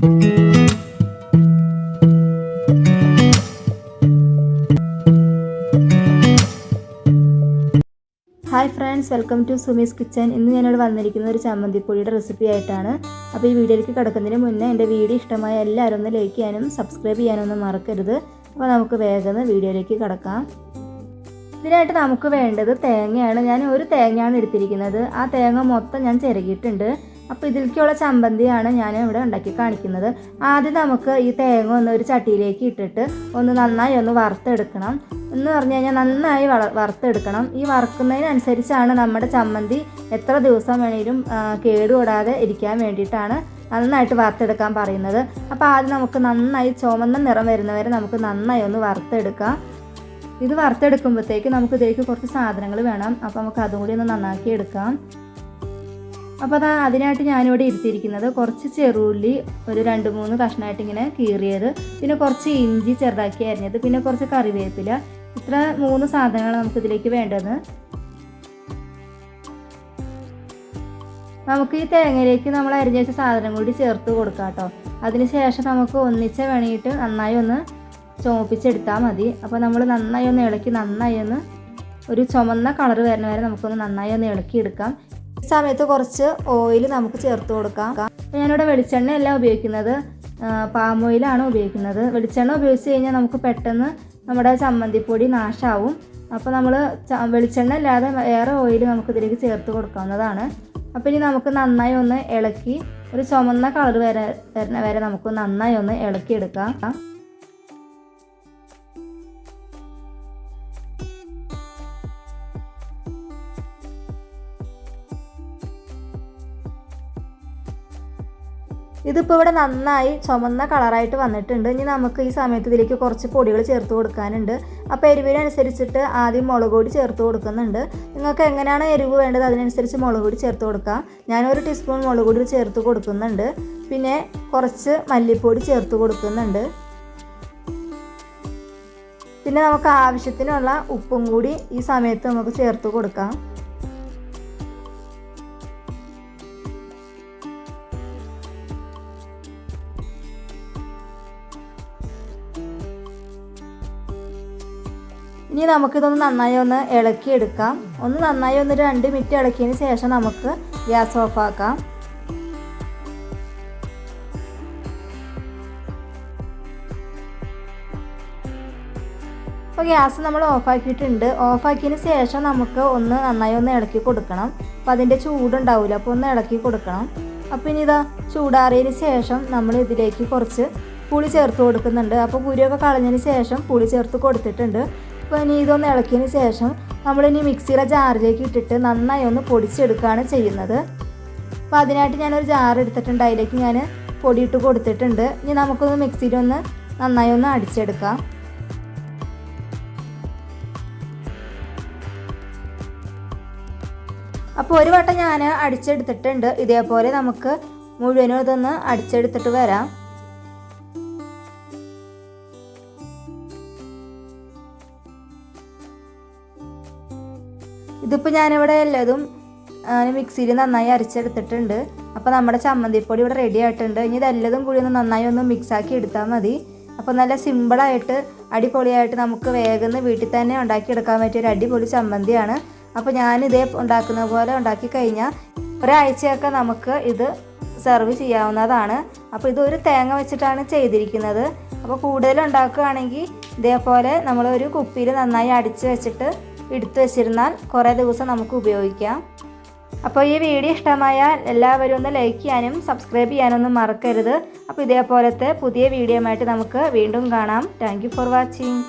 Hi friends welcome to Sumi's kitchen ഇന്ന് ഞാനിവിടെ വന്നിരിക്കുന്ന ഒരു ചമ്മന്തിപ്പൊടിയുടെ റെസിപ്പി ആയിട്ടാണ്. അപ്പോൾ ഈ വീഡിയോയിലേക്ക് കിടക്കുന്നതിന് മുന്നേ എന്റെ വീഡിയോ ഇഷ്ടമായ എല്ലാവരും ഒന്ന് ലൈക്ക് ചെയ്യാനും സബ്സ്ക്രൈബ് ചെയ്യാനും ഒന്നും മറക്കരുത്. അപ്പോൾ നമുക്ക് വേഗം വീഡിയോയിലേക്ക് കിടക്കാം. ഇതിനായിട്ട് നമുക്ക് വേണ്ടത് തേങ്ങയാണ്. ഞാൻ ഒരു തേങ്ങയാണ് എടുത്തിരിക്കുന്നത്. ആ തേങ്ങ മൊത്തം ഞാൻ ചിരകിയിട്ടുണ്ട് അപ്പോൾ ഇതിലേക്കുള്ള ചമ്പന്തിയാണ് ഞാൻ ഇവിടെ ഉണ്ടാക്കി കാണിക്കുന്നത്. ആദ്യം നമുക്ക് ഈ തേങ്ങ ഒന്ന് ഒരു ചട്ടിയിലേക്ക് ഇട്ടിട്ട് ഒന്ന് നന്നായി ഒന്ന് വറുത്തെടുക്കണം. എന്ന് പറഞ്ഞു കഴിഞ്ഞാൽ നന്നായി വള വറുത്തെടുക്കണം. ഈ വറുക്കുന്നതിനനുസരിച്ചാണ് നമ്മുടെ ചമ്മന്തി എത്ര ദിവസം വേണേലും കേടുകൂടാതെ ഇരിക്കാൻ വേണ്ടിയിട്ടാണ് നന്നായിട്ട് വറുത്തെടുക്കാൻ പറയുന്നത്. അപ്പോൾ ആദ്യം നമുക്ക് നന്നായി ചുമന്ന നിറം വരുന്നവരെ നമുക്ക് നന്നായി ഒന്ന് വറുത്തെടുക്കാം. ഇത് വറുത്തെടുക്കുമ്പോഴത്തേക്ക് നമുക്ക് ഇതിലേക്ക് കുറച്ച് സാധനങ്ങൾ വേണം. അപ്പോൾ നമുക്ക് അതും കൂടി ഒന്ന് നന്നാക്കി എടുക്കാം. അപ്പോൾ അതാ അതിനായിട്ട് ഞാനിവിടെ ഇരുത്തിയിരിക്കുന്നത് കുറച്ച് ചെറുള്ളി ഒരു രണ്ട് മൂന്ന് കഷ്ണമായിട്ട് ഇങ്ങനെ കീറിയത് പിന്നെ കുറച്ച് ഇഞ്ചി ചെറുതാക്കി അരിഞ്ഞത് പിന്നെ കുറച്ച് കറിവേപ്പില. ഇത്ര മൂന്ന് സാധനങ്ങളാണ് നമുക്കിതിലേക്ക് വേണ്ടത്. നമുക്ക് ഈ തേങ്ങയിലേക്ക് നമ്മൾ അരിഞ്ഞ വെച്ച സാധനം കൂടി ചേർത്ത് കൊടുക്കാം കേട്ടോ. അതിനുശേഷം നമുക്ക് ഒന്നിച്ച് വേണിയിട്ട് നന്നായി ഒന്ന് ചുമപ്പിച്ചെടുത്താൽ മതി. അപ്പോൾ നമ്മൾ നന്നായി ഒന്ന് ഇളക്കി നന്നായി ഒന്ന് ഒരു ചുമന്ന കളർ വരുന്ന വരെ നമുക്കൊന്ന് നന്നായി ഒന്ന് ഇളക്കി എടുക്കാം സമയത്ത് കുറച്ച് ഓയിൽ നമുക്ക് ചേർത്ത് കൊടുക്കാം. ഞാനിവിടെ വെളിച്ചെണ്ണ അല്ല ഉപയോഗിക്കുന്നത്. പാം ഓയിലാണ് ഉപയോഗിക്കുന്നത്. വെളിച്ചെണ്ണ ഉപയോഗിച്ച് കഴിഞ്ഞാൽ നമുക്ക് പെട്ടെന്ന് നമ്മുടെ ചമ്മന്തിപ്പൊടി നാശാവും. അപ്പോൾ നമ്മൾ വെളിച്ചെണ്ണ അല്ലാതെ വേറെ ഓയിൽ നമുക്ക് ഇതിലേക്ക് ചേർത്ത് കൊടുക്കാവുന്നതാണ്. അപ്പോൾ ഇനി നമുക്ക് നന്നായി ഒന്ന് ഇളക്കി ഒരു ചുമന്ന കളർ വരെ വരെ നമുക്ക് നന്നായി ഒന്ന് ഇളക്കി ഇതിപ്പോൾ ഇവിടെ നന്നായി ചുമന്ന കളറായിട്ട് വന്നിട്ടുണ്ട്. ഇനി നമുക്ക് ഈ സമയത്ത് ഇതിലേക്ക് കുറച്ച് പൊടികൾ ചേർത്ത് കൊടുക്കാനുണ്ട്. അപ്പോൾ എരിവിനനുസരിച്ചിട്ട് ആദ്യം മുളക് പൊടി ചേർത്ത് കൊടുക്കുന്നുണ്ട്. നിങ്ങൾക്ക് എങ്ങനെയാണ് എരിവ് വേണ്ടത് അതിനനുസരിച്ച് മുളക് പൊടി ചേർത്ത് കൊടുക്കാം. ഞാനൊരു ടീസ്പൂൺ മുളക് പൊടി ചേർത്ത് കൊടുക്കുന്നുണ്ട്. പിന്നെ കുറച്ച് മല്ലിപ്പൊടി ചേർത്ത് കൊടുക്കുന്നുണ്ട്. പിന്നെ നമുക്ക് ആവശ്യത്തിനുള്ള ഉപ്പും കൂടി ഈ സമയത്ത് നമുക്ക് ചേർത്ത് കൊടുക്കാം. ഇനി നമുക്കിതൊന്ന് നന്നായി ഒന്ന് ഇളക്കി എടുക്കാം ഒന്ന് നന്നായി ഒന്ന് രണ്ട് മിനിറ്റ് ഇളക്കിയതിന് ശേഷം നമുക്ക് ഗ്യാസ് ഓഫാക്കാം. അപ്പോൾ ഗ്യാസ് നമ്മൾ ഓഫാക്കിയിട്ടുണ്ട്. ഓഫാക്കിയതിന് ശേഷം നമുക്ക് ഒന്ന് നന്നായി ഒന്ന് ഇളക്കി കൊടുക്കണം. അപ്പോൾ അതിന്റെ ചൂടുണ്ടാവില്ല അപ്പോൾ ഒന്ന് ഇളക്കി കൊടുക്കണം. അപ്പോൾ ഇനി ഇതാ ചൂടാറിയതിന് ശേഷം നമ്മൾ ഇതിലേക്ക് കുറച്ച് പുളി ചേർത്ത് കൊടുക്കുന്നുണ്ട്. അപ്പോൾ പുരിയൊക്കെ കളഞ്ഞതിന് ശേഷം പുളി ചേർത്ത് കൊടുത്തിട്ടുണ്ട്. അപ്പോൾ ഇനി ഇതൊന്ന് ഇളക്കിയതിന് ശേഷം നമ്മളിനി മിക്സിയുടെ ജാറിലേക്ക് ഇട്ടിട്ട് നന്നായി ഒന്ന് പൊടിച്ചെടുക്കുകയാണ് ചെയ്യുന്നത്. അപ്പോൾ അതിനായിട്ട് ഞാനൊരു ജാർ എടുത്തിട്ടുണ്ട്. അതിലേക്ക് ഞാൻ പൊടിയിട്ട് കൊടുത്തിട്ടുണ്ട്. ഇനി നമുക്കൊന്ന് മിക്സിയിൽ ഒന്ന് നന്നായി ഒന്ന് അടിച്ചെടുക്കാം. അപ്പോൾ ഒരു വട്ടം ഞാൻ അടിച്ചെടുത്തിട്ടുണ്ട്. ഇതേപോലെ നമുക്ക് മുഴുവനും ഇതൊന്ന് അടിച്ചെടുത്തിട്ട് വരാം. ഇതിപ്പോൾ ഞാനിവിടെ എല്ലാതും മിക്സിയിൽ നന്നായി അരച്ചെടുത്തിട്ടുണ്ട്. അപ്പോൾ നമ്മുടെ ചമ്മന്തിപ്പൊടി ഇവിടെ റെഡി ആയിട്ടുണ്ട്. ഇനി ഇതെല്ലതും കൂടി ഒന്ന് നന്നായി ഒന്ന് മിക്സാക്കി എടുത്താൽ മതി. അപ്പോൾ നല്ല സിമ്പിളായിട്ട് അടിപൊളിയായിട്ട് നമുക്ക് വേഗം വീട്ടിൽ തന്നെ ഉണ്ടാക്കിയെടുക്കാൻ പറ്റിയ ഒരു അടിപൊളി ചമ്മന്തിയാണ്. അപ്പോൾ ഞാനിതേ ഉണ്ടാക്കുന്ന പോലെ ഉണ്ടാക്കി കഴിഞ്ഞാൽ ഒരാഴ്ചയൊക്കെ നമുക്ക് ഇത് സെർവ് ചെയ്യാവുന്നതാണ്. അപ്പോൾ ഇത് ഒരു തേങ്ങ വെച്ചിട്ടാണ് ചെയ്തിരിക്കുന്നത്. അപ്പോൾ കൂടുതൽ ഉണ്ടാക്കുകയാണെങ്കിൽ ഇതേപോലെ നമ്മൾ ഒരു കുപ്പിയിൽ നന്നായി അടിച്ച് വെച്ചിട്ട് എടുത്തു വെച്ചിരുന്നാൽ കുറേ ദിവസം നമുക്ക് ഉപയോഗിക്കാം. അപ്പോൾ ഈ വീഡിയോ ഇഷ്ടമായാൽ എല്ലാവരും ഒന്ന് ലൈക്ക് ചെയ്യാനും സബ്സ്ക്രൈബ് ചെയ്യാനൊന്നും മറക്കരുത്. അപ്പോൾ ഇതേപോലത്തെ പുതിയ വീഡിയോ നമുക്ക് വീണ്ടും കാണാം. Thank for watching